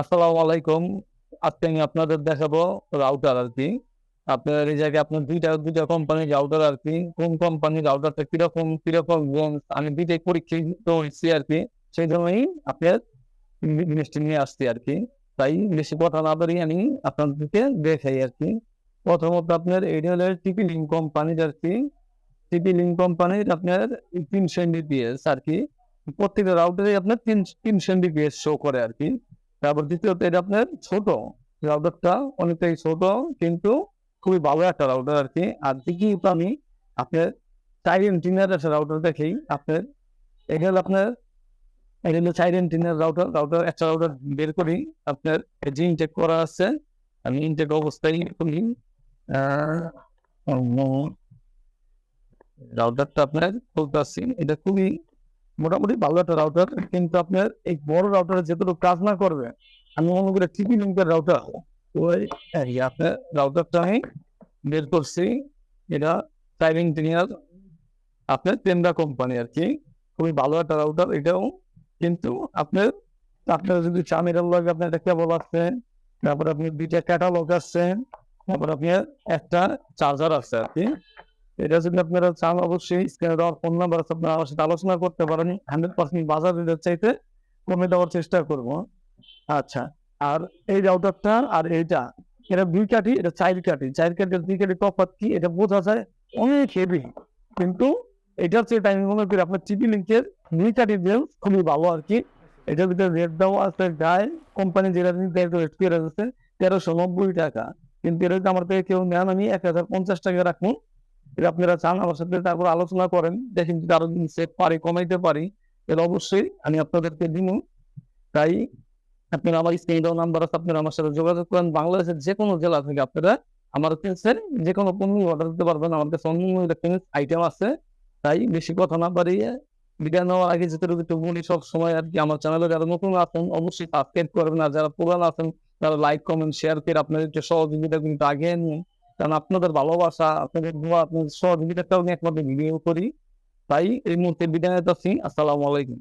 আসসালামু আলাইকুম। আজকে আমি আপনাদের দেখাবো রাউটার আর কি। আপনার এই জায়গায় আপনার দুইটা দুইটা কোম্পানির রাউটার আর কি। কোন কোম্পানির রাউটারটা কীরকম কীরকম আমি দুইটাই পরীক্ষিত হয়েছি আর কি। সেই জন্যই আপনার জিনিসটি নিয়ে আসছি আর কি। তাই বেশি কথা না বাড়িয়ে আমি আপনাদেরকে দেখাই আর কি। প্রথমত আপনার এরিয়ালের টিপি লিঙ্ক কোম্পানির আর কি। টিপি লিঙ্ক কোম্পানির আপনার তিনশো এমবিপিএস আর কি। প্রত্যেকটা রাউটারে আপনার তিন, তিনশো এমবিপিএস শো করে আর কি। তারপর দ্বিতীয়ত এটা আপনার ছোট। রাউটারটা অনেকটাই ছোট, কিন্তু খুবই ভালো একটা রাউটার আর কি আর দ্বিতীয়ত আমি আপনার চার এন্টিনার একটা রাউটার দেখেই আপনার এটা আপনার, এটা হলো চার এন্টিনার রাউটার একটা রাউটার বের করি। আপনার যে ইনটেক করা আছে, আমি ইনটেক অবস্থায় করি। রাউটারটা আপনার বলতেছি এটা খুবই মোটামুটি ভালো একটা রাউটার কিন্তু আপনার এই বড় রাউটার যেটুকু কাজ না করবে, আমি মনে করি টিপি লিঙ্কের রাউটার ওই আপনার রাউটারটা আমি বের করছি, এটা টাইম ইঞ্জিনিয়ার আপনার তেমরা কোম্পানি আর কি খুবই ভালো একটা রাউটার এটাও। কিন্তু আপনার আপনার যদি এটার লগে, আপনার একটা কেবল আছে, তারপর আপনি দুইটা ক্যাটালগ আছে, তারপর আপনার একটা চার্জার আছে আর কি এটা যদি আপনারা চান, অবশ্যই স্ক্রিনে দেওয়ার ফোন নাম্বার আছে, আপনারা আমার সাথে আলোচনা করতে পারেন। হান্ড্রেড পার্সেন্ট বাজার রেটের চাইতে কমে দেওয়ার চেষ্টা করব। আচ্ছা আর এই রাউটারটা, আর এইটা, এটা দুই কাঠি, এটা চার কাঠি। চার কাঠি, দুই কাঠি তফাৎ কি, এটা বোঝা যায় অনেক হেভি কিন্তু এটার চেয়ে টাইম মনে করি আপনার টিপি লিঙ্কের দুই কাঠি বেল খুবই ভালো আর কি। এটার ভিতরে রেট দেওয়া আছে গায়ে কোম্পানি যেটা রেট করে আছে, তেরোশো নব্বই টাকা। কিন্তু এটা যদি আমার থেকে কেউ নেন, আমি এক হাজার পঞ্চাশ টাকা রাখুন এটা আপনারা চান আমার সাথে তারপর আলোচনা করেন, দেখেন যদি আরও সেট পারি, কমাইতে পারি, তাহলে অবশ্যই আমি আপনাদেরকে দিব তাই আপনারা আমার স্ক্রিন নাম্বার আছে, আপনারা আমার সাথে যোগাযোগ করেন। বাংলাদেশের যে কোনো জেলা থেকে আপনারা আমার কাছে যে কোনো পণ্য অর্ডার দিতে পারবেন। আমার কাছে অন্য ইলেকট্রনিক্স আইটেম আছে। তাই বেশি কথা না বাড়িয়ে বিজ্ঞান নেওয়ার আগে যেটুকু একটু বলি, সব সময় আর কি আমার চ্যানেলে যারা নতুন আছেন, অবশ্যই সাবস্ক্রাইব করবেন। আর যারা পুরান আছেন, তারা লাইক কমেন্ট শেয়ার করে আপনাদের সহযোগিতা কিন্তু আগে নিন। কারণ আপনাদের ভালোবাসা, আপনাদের দোয়া, আপনাদের সহযোগিতাটাও একমাত্র ভিডিও করি। তাই এই মুহূর্তে বিদায় নিতে আসসালামু আলাইকুম।